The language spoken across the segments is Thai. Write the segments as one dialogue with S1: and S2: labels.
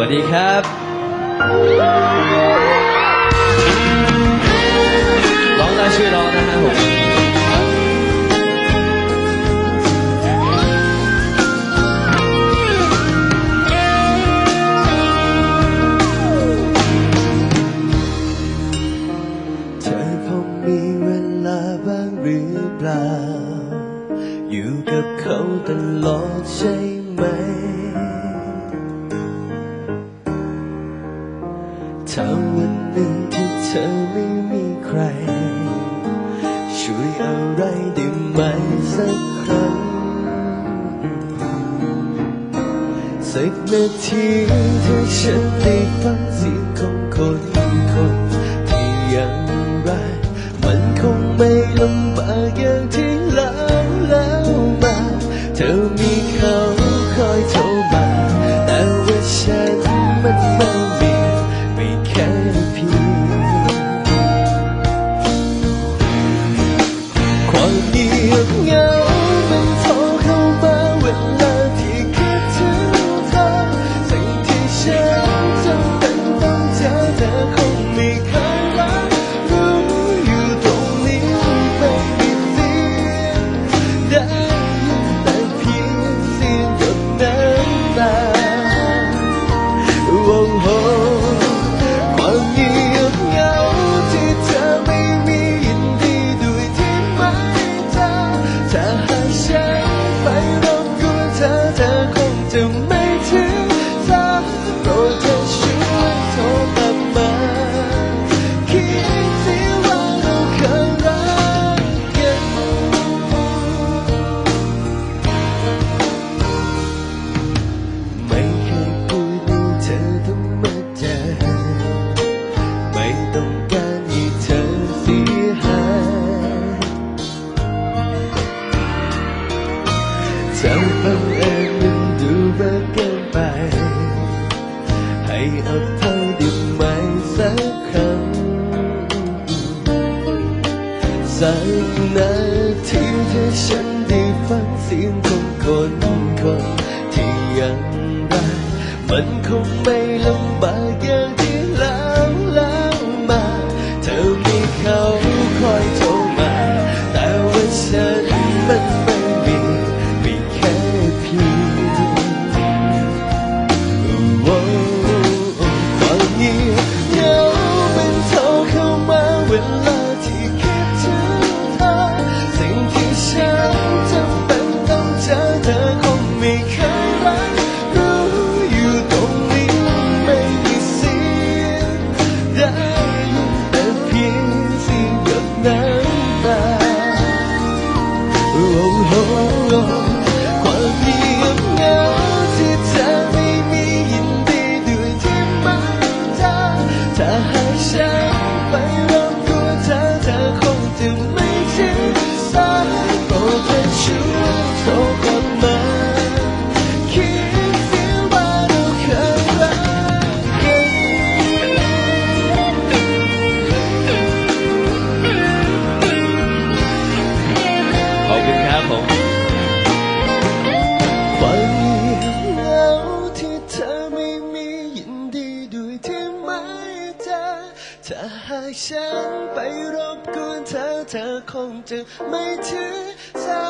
S1: วัสดีครับร้องได้ชื่อร้องนะฮะผม
S2: อยู่กับเขาตลอดใช่ไหม ถ้าวันหนึ่งที่เธอไม่มีใคร ช่วยอะไรได้ไหมสักครั้ง สักนาทีที่ฉันได้ฟังเสียงของคนคนที่ยังไรมันคงไม่ลำบากอย่างที่แล้วแล้วมา เธอมีเขาคอยท Sao không em đừng đưa về cơn bài Hãy hợp thôi đêm mai sẽ khăn Sáng nay thiếu thế ฉัน đi phán xin không còn còn. Thì anh đã vẫn không may lắm bà ghé ถ้า เธอเธอคงจะไม่ถือสา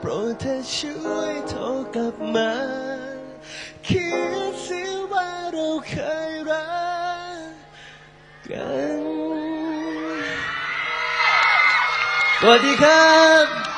S2: โปรดเธอช่วยโทรกลับมาคิดสิว่าเราเคยรักกัน
S1: สวัสดีครับ